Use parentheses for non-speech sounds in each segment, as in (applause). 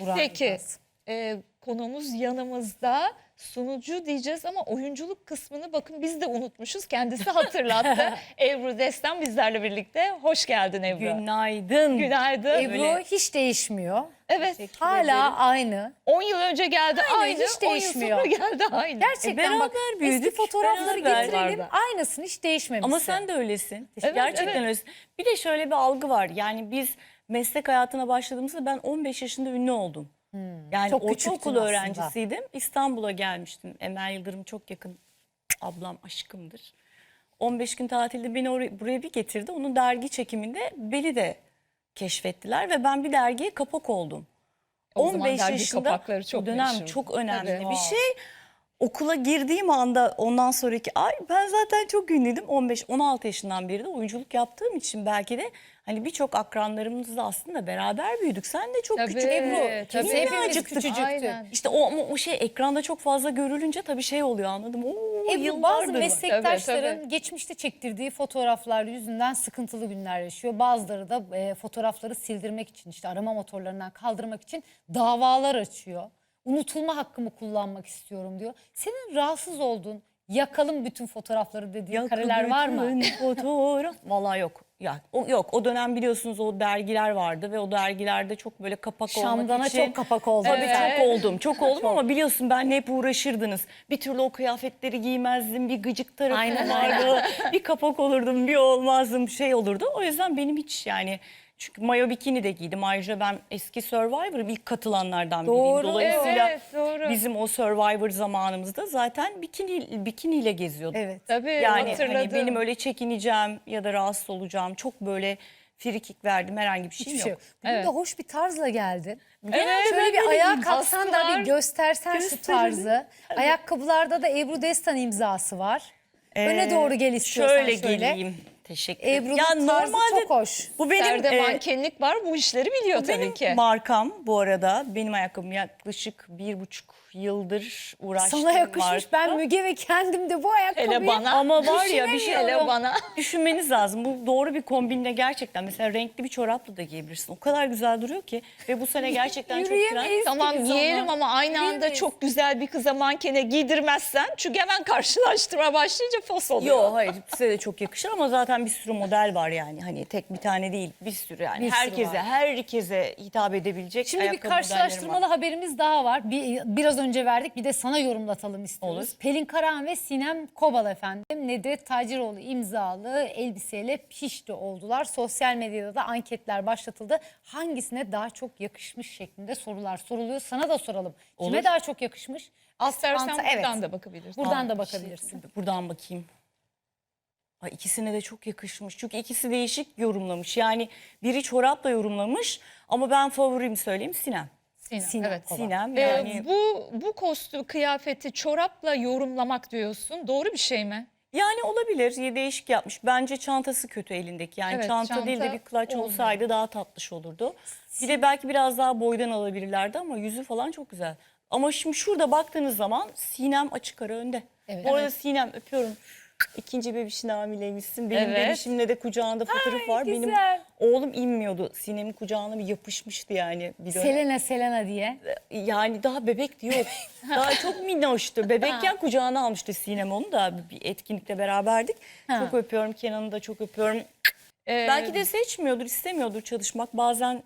Burak Peki e, konuğumuz yanımızda sunucu diyeceğiz ama oyunculuk kısmını bakın biz de unutmuşuz. Kendisi hatırlattı. (laughs) Ebru Destan bizlerle birlikte. Hoş geldin Ebru. Günaydın. Günaydın. Ebru Öyle. hiç değişmiyor. Evet. Hala aynı. 10 yıl önce geldi aynı. Aynen, hiç 10 yıl değişmiyor. sonra geldi aynı. Gerçekten E, bak beraber eski büyüdük, fotoğrafları beraber. getirelim. Vardı. Aynısını hiç değişmemişsin. Ama sen de öylesin. Evet, Gerçekten evet. öylesin. Bir de şöyle bir algı var. Yani biz meslek hayatına başladığımızda ben 15 yaşında ünlü oldum. Yani Hmm. Çok küçüktün ortaokul öğrencisiydim. İstanbul'a gelmiştim. Emel Yıldırım çok yakın ablam, aşkımdır. 15 gün tatilde beni oraya, buraya bir getirdi. Onun dergi çekiminde beni de keşfettiler ve ben bir dergiye kapak oldum. O zaman dergi kapakları çok dönem meşhur. çok önemli Tabii. bir şey. Okula girdiğim anda ondan sonraki ay ben zaten çok ünlüydüm. 15-16 yaşından beri de oyunculuk yaptığım için belki de hani birçok akranlarımızla aslında beraber büyüdük. Sen de çok Tabii, küçük Ebru. tabii. Biz Hepimiz küçücüktük. Aynen. İşte o, ama o şey ekranda çok fazla görülünce tabii şey oluyor anladım. Oo, Ebru bazı meslektaşların Tabii, geçmişte çektirdiği fotoğraflar yüzünden sıkıntılı günler yaşıyor. Bazıları da e, fotoğrafları sildirmek için işte arama motorlarından kaldırmak için davalar açıyor. Unutulma hakkımı kullanmak istiyorum diyor. Senin rahatsız olduğun yakalım bütün fotoğrafları dediğin kareler var mı? Fotoğraf. Vallahi yok. Ya, o, yok o dönem biliyorsunuz o dergiler vardı ve o dergilerde çok böyle kapak Şamdan'a olmak için. çok kapak oldu. Tabii Evet. çok oldum. Çok oldum ama biliyorsun ben hep uğraşırdınız. Bir türlü o kıyafetleri giymezdim. Bir gıcık tarafım Aynen, vardı. bir kapak olurdum, bir olmazdım şey olurdu. O yüzden benim hiç yani çünkü mayo bikini de giydim. Ayrıca ben eski Survivor'ım ilk katılanlardan biriyim. Doğru. Dolayısıyla Evet, doğru. bizim o Survivor zamanımızda zaten bikini bikiniyle geziyorduk. Evet. Tabii Yani hatırladım. hani benim öyle çekineceğim ya da rahatsız olacağım. Çok böyle frikik verdim herhangi bir şeyim Hiçbir şey yok. yok. Bugün Evet. de hoş bir tarzla geldin. Evet, Şöyle bir ayağa kalksan da bir göstersen şu Gösterelim. tarzı. Ayakkabılarda da Ebru Destan imzası var. Öne Ee, doğru gel istiyorsan şöyle. şöyle. geleyim. Teşekkür ederim. Ebru'nun tarzı çok hoş. Bu benim Serde e, mankenlik var bu işleri biliyor tabii benim ki. markam bu arada. Benim ayakkabım yaklaşık bir buçuk yıldır uğraştığım Sana yakışmış. marka. Ben Müge ve kendim de bu ayakkabıyı. Hele bana. Ama var ya bir şey Hele bana. (laughs) Düşünmeniz lazım. Bu doğru bir kombinle gerçekten mesela renkli bir çorapla da giyebilirsin. O kadar güzel duruyor ki ve bu sene gerçekten çok trend. Yürüyemeyiz. Tamam Biz giyelim ama. ama aynı anda Giyemeyiz. çok güzel bir kıza mankene giydirmezsen çünkü hemen karşılaştırma başlayınca fos oluyor. Yok hayır size de çok yakışır ama zaten bir sürü model var yani. Hani tek bir tane değil bir sürü yani. Bir sürü herkese var. herkese hitap edebilecek Şimdi bir ayakkabı modelleri karşılaştırmalı var. haberimiz daha var. Bir, biraz önce verdik bir de sana yorumlatalım istiyoruz. Olur. Pelin Karahan ve Sinem Kobal efendim Nedret Taciroğlu imzalı elbiseyle pişti oldular. Sosyal medyada da anketler başlatıldı. Hangisine daha çok yakışmış şeklinde sorular soruluyor. Sana da soralım. Kime Olur. daha çok yakışmış? İstersen Asfanta- buradan evet. da bakabilirsin. Buradan da Aa, bakabilirsin. işte buradan bakayım. Ay ikisine de çok yakışmış. Çünkü ikisi değişik yorumlamış. Yani biri çorapla yorumlamış ama ben favorimi söyleyeyim Sinem. Sinem, Sinem evet. Sinem Ee, yani. bu bu kostüm kıyafeti çorapla yorumlamak diyorsun. Doğru bir şey mi? Yani olabilir. Değişik yapmış. Bence çantası kötü elindeki. Yani Evet, çanta, değil de çanta bir klaç olmuyor. olsaydı daha tatlış olurdu. Bir de belki biraz daha boydan alabilirlerdi ama yüzü falan çok güzel. Ama şimdi şurada baktığınız zaman Sinem açık ara önde. Evet. Bu arada Sinem öpüyorum. İkinci bebişin hamileymişsin. Benim Evet. bebişimle de kucağında fotoğraf var. Benim güzel. oğlum inmiyordu. Sinem'in kucağına bir yapışmıştı yani. Bir dönem. Selena Selena diye. Yani daha bebek diyor. (laughs) daha çok minnoştu. Bebekken kucağına almıştı Sinem onu da bir etkinlikte beraberdik. Ha. Çok öpüyorum Kenan'ı da çok öpüyorum. Ee, Belki de seçmiyordur, istemiyordur çalışmak. Bazen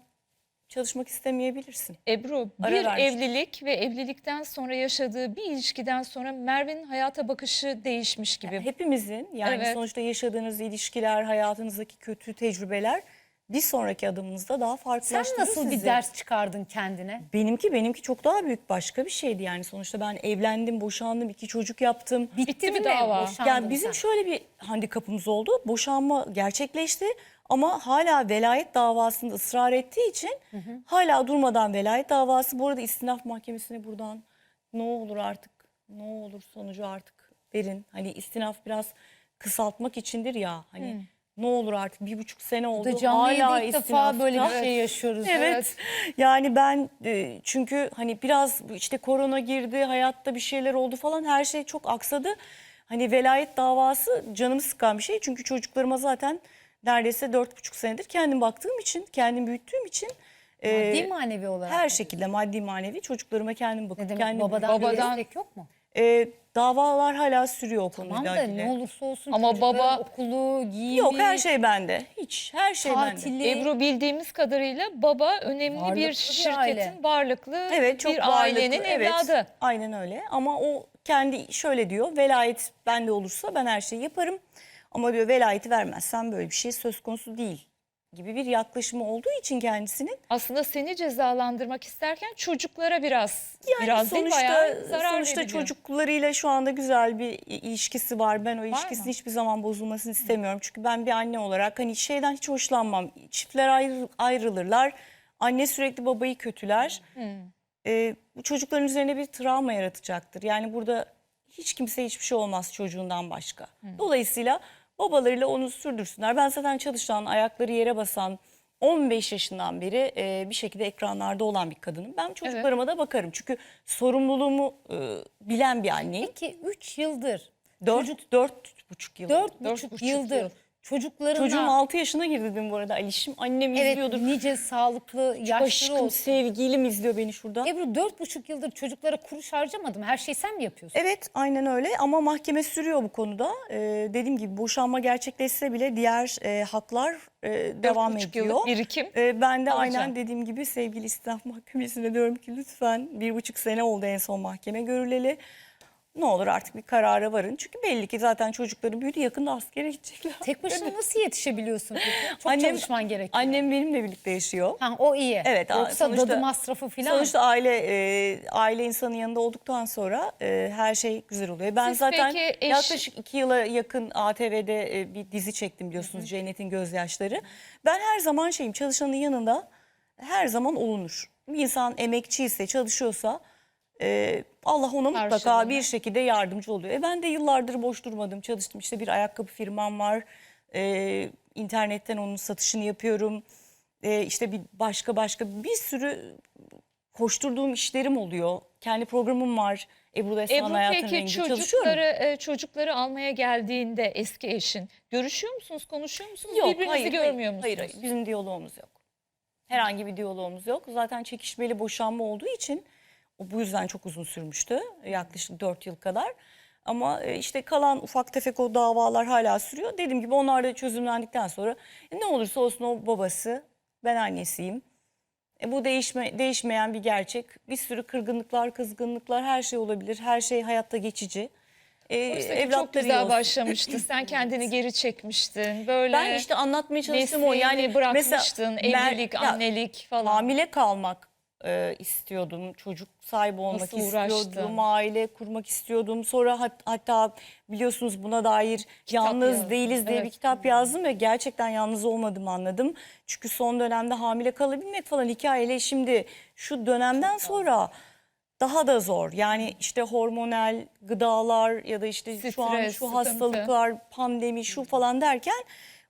çalışmak istemeyebilirsin. Ebru Ara bir vermiş. evlilik ve evlilikten sonra yaşadığı bir ilişkiden sonra Merve'nin hayata bakışı değişmiş gibi. Hepimizin yani Evet. sonuçta yaşadığınız ilişkiler, hayatınızdaki kötü tecrübeler bir sonraki adımınızda daha Sen farklılaştırır nasıl sizi. bir ders çıkardın kendine? Benimki benimki çok daha büyük başka bir şeydi yani sonuçta ben evlendim, boşandım, iki çocuk yaptım. Bitti mi dava? Boşandın Yani bizim sen. şöyle bir handikapımız oldu. Boşanma gerçekleşti ama hala velayet davasında ısrar ettiği için hala durmadan velayet davası. Bu arada istinaf mahkemesine buradan ne olur artık ne olur sonucu artık verin. Hani istinaf biraz kısaltmak içindir ya hani ne olur artık bir buçuk sene oldu. da canlı hala ilk defa böyle bir şey yaşıyoruz. Evet. Yani ben e, çünkü hani biraz işte korona girdi, hayatta bir şeyler oldu falan her şey çok aksadı. Hani velayet davası canımı sıkan bir şey. Çünkü çocuklarıma zaten neredeyse dört buçuk senedir kendim baktığım için, kendim büyüttüğüm için Ee, Maddi manevi olarak. her şekilde maddi manevi çocuklarıma kendim ne bakıp demek kendim babadan, Babadan- bir destek yok mu? Ee, davalar hala sürüyor o konuyla Tamam da ilgili. ne olursa olsun Ama baba- okulu, giyimi, Yok her şey bende. Hiç her şey bende. tatili. Ebru bildiğimiz kadarıyla baba önemli Varlıklı bir bir şirketin aile. varlıklı Evet çok bir varlıklı, ailenin evet, evladı. Aynen öyle ama o kendi şöyle diyor velayet bende olursa ben her şeyi yaparım. Ama diyor velayeti vermezsen böyle bir şey söz konusu değil gibi bir yaklaşımı olduğu için kendisinin Aslında seni cezalandırmak isterken çocuklara biraz yani biraz değil sonuçta bayağı zarar sonuçta veriliyor. çocuklarıyla şu anda güzel bir ilişkisi var. Ben o ilişkisinin mı? hiçbir zaman bozulmasını istemiyorum. Çünkü ben bir anne olarak hani şeyden hiç hoşlanmam. Çiftler ayrı, ayrılırlar. Anne sürekli babayı kötüler. Ee, bu çocukların üzerine bir travma yaratacaktır. Yani burada hiç kimse hiçbir şey olmaz çocuğundan başka. Dolayısıyla babalarıyla onu sürdürsünler. Ben zaten çalışan, ayakları yere basan 15 yaşından beri e, bir şekilde ekranlarda olan bir kadınım. Ben çocuklarıma da bakarım. Çünkü sorumluluğumu e, bilen bir anneyim. Peki 3 yıldır, Dört, dört buçuk yıl. 4,5 buçuk yıldır yıl. Çocuklarına Çocuğum 6 yaşına girdi dün bu arada Alişim. Annem evet izliyordur. nice sağlıklı yaşları Aşkım olsun. sevgilim izliyor beni şurada. Ebru dört buçuk yıldır çocuklara kuruş harcamadım. Her şeyi sen mi yapıyorsun? Evet aynen öyle ama mahkeme sürüyor bu konuda. Ee, dediğim gibi boşanma gerçekleşse bile diğer e, haklar e, devam ediyor. yıllık birikim Ee, ben de alacağım. aynen dediğim gibi sevgili İstinaf (laughs) Mahkemesi'ne diyorum ki lütfen bir buçuk sene oldu en son mahkeme görüleli. Ne olur artık bir karara varın. Çünkü belli ki zaten çocukları büyüdü yakında askere gidecekler. (laughs) Tek başına nasıl yetişebiliyorsun peki? Çok Annem- çalışman gerekiyor. Annem benimle birlikte yaşıyor. Ha, o iyi. Evet, Yoksa sonuçta- dadı masrafı falan. Sonuçta aile e, aile insanın yanında olduktan sonra e, her şey güzel oluyor. Ben Siz zaten peki eş- yaklaşık iki yıla yakın ATV'de e, bir dizi çektim biliyorsunuz Cennet'in Gözyaşları. Ben her zaman şeyim çalışanın yanında her zaman olunur. Bir insan emekçiyse çalışıyorsa e, Allah ona mutlaka Karşılığında. bir şekilde yardımcı oluyor. E, ben de yıllardır boş durmadım çalıştım işte bir ayakkabı firmam var. E, internetten onun satışını yapıyorum. E, işte bir başka başka bir sürü koşturduğum işlerim oluyor. Kendi programım var. Ebru Destan Ebru Hayatın peki Rengi. Çocukları e, çocukları almaya geldiğinde eski eşin görüşüyor musunuz, konuşuyor musunuz? Birbirinizi hayır, görmüyor hayır, musunuz? Hayır, hayır, bizim diyalogumuz yok. Herhangi bir diyalogumuz yok. Zaten çekişmeli boşanma olduğu için bu yüzden çok uzun sürmüştü. Yaklaşık 4 yıl kadar. Ama e, işte kalan ufak tefek o davalar hala sürüyor. Dediğim gibi onlar da çözümlendikten sonra e, ne olursa olsun o babası, ben annesiyim. E, bu değişme, değişmeyen bir gerçek. Bir sürü kırgınlıklar, kızgınlıklar her şey olabilir. Her şey hayatta geçici. E, çok evlatları iyi güzel olsun. (clears throat) başlamıştı. Sen kendini geri çekmiştin. Böyle Ben işte anlatmaya çalıştım o. Yani bırakmıştın. mesela evlilik, ya, annelik falan. Hamile kalmak e, istiyordum. Çocuk sahibi olmak Nasıl istiyordum. Aile kurmak istiyordum. Sonra hat- hatta biliyorsunuz buna dair yalnız yazdın, değiliz diye bir evet. kitap yazdım ve gerçekten yalnız olmadığımı anladım. Çünkü son dönemde hamile kalabilmek falan hikayeyle şimdi şu dönemden sonra daha da zor. Yani işte hormonal gıdalar ya da işte şu an Stres, şu sıkıntı. hastalıklar, pandemi şu falan derken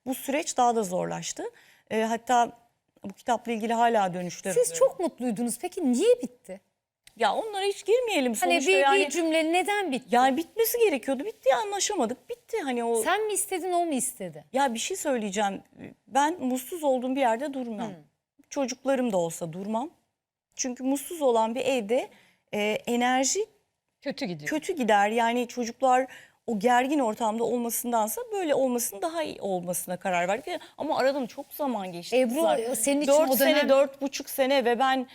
bu süreç daha da zorlaştı. E, hatta bu kitapla ilgili hala dönüşler Siz çok mutluydunuz. Peki niye bitti? Ya onlara hiç girmeyelim Hani sonuçta bir, yani. bir cümle neden bitti? Yani bitmesi gerekiyordu. Bitti anlaşamadık. Bitti hani o. Sen mi istedin o mu istedi? Ya bir şey söyleyeceğim. Ben mutsuz olduğum bir yerde durmam. Çocuklarım da olsa durmam. Çünkü mutsuz olan bir evde e, enerji Kötü gidiyor. kötü gider. Yani çocuklar o gergin ortamda olmasındansa böyle olmasının daha iyi olmasına karar verdik. Ama aradan çok zaman geçti. Ebru, kızlar. senin için dört o sene, dönem- dört buçuk sene ve ben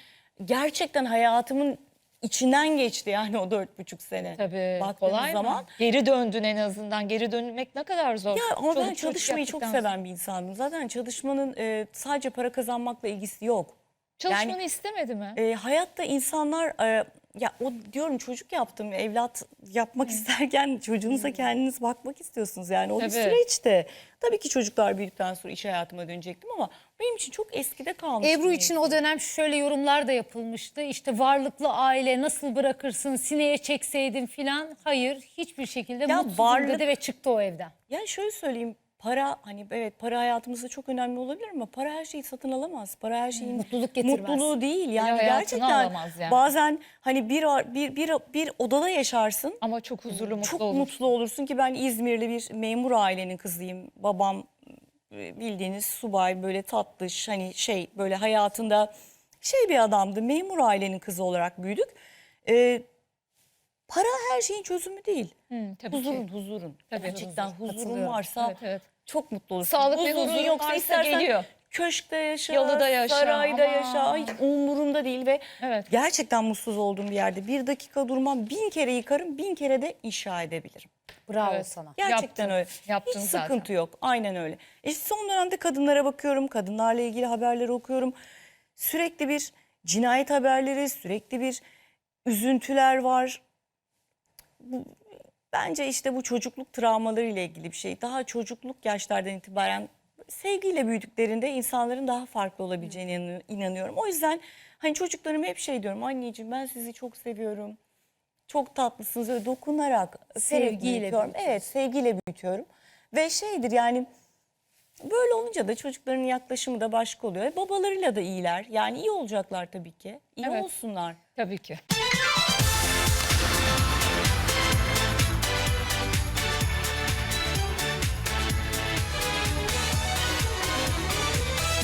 gerçekten hayatımın içinden geçti yani o dört buçuk sene. Tabii Baktığınız kolay zaman. mı? Geri döndün en azından. Geri dönmek ne kadar zor. Ya ama ben Çoluk çocuk çalışmayı çok seven bir insandım. Zaten çalışmanın e, sadece para kazanmakla ilgisi yok. Çalışmanı Yani- istemedi mi? E, hayatta insanlar e, ya o diyorum çocuk yaptım evlat yapmak isterken çocuğunuza kendiniz bakmak istiyorsunuz yani o bir Tabii. süreçte. Tabii ki çocuklar büyüdükten sonra iş hayatıma dönecektim ama benim için çok eskide kalmış. Ebru bir için o dönem şöyle yorumlar da yapılmıştı. İşte varlıklı aile nasıl bırakırsın sineye çekseydin filan. Hayır hiçbir şekilde Ya mutsuzum varlık- dedi ve çıktı o evden. Yani şöyle söyleyeyim para hani evet para hayatımızda çok önemli olabilir ama para her şeyi satın alamaz. Para her şeyin Mutluluk getirmez. mutluluğu değil. Yani hayatını gerçekten yani. bazen hani bir bir bir bir odada yaşarsın. Ama çok huzurlu mutlu Çok olur. mutlu olursun ki ben İzmirli bir memur ailenin kızıyım. Babam e, bildiğiniz subay böyle tatlış hani şey böyle hayatında şey bir adamdı. Memur ailenin kızı olarak büyüdük. Ee, para her şeyin çözümü değil. Hı, tabii huzurun, ki. huzurun. Tabii. Gerçekten Huzur, huzurun varsa Evet, evet. Çok mutlu olursun. Sağlık ve Huzurun yoksa istersen geliyor. köşkte yaşa, Yalıda yaşa, sarayda aman. yaşa. Hiç umurumda değil ve Evet. gerçekten mutsuz olduğum bir yerde bir dakika durmam, bin kere yıkarım, bin kere de inşa edebilirim. Bravo Evet. sana. Gerçekten Yaptın, öyle. yaptın Hiç zaten. sıkıntı yok. Aynen öyle. E son dönemde kadınlara bakıyorum. Kadınlarla ilgili haberleri okuyorum. Sürekli bir cinayet haberleri, sürekli bir üzüntüler var. Bu, bence işte bu çocukluk travmaları ile ilgili bir şey. Daha çocukluk yaşlardan itibaren sevgiyle büyüdüklerinde insanların daha farklı olabileceğine inan- inanıyorum. O yüzden hani çocuklarıma hep şey diyorum. Anneciğim ben sizi çok seviyorum. Çok tatlısınız. Öyle dokunarak, sevgiyle büyütüyorum. Evet, sevgiyle büyütüyorum. Ve şeydir yani böyle olunca da çocukların yaklaşımı da başka oluyor. Babalarıyla da iyiler. Yani iyi olacaklar tabii ki. İyi Evet. olsunlar. Tabii ki.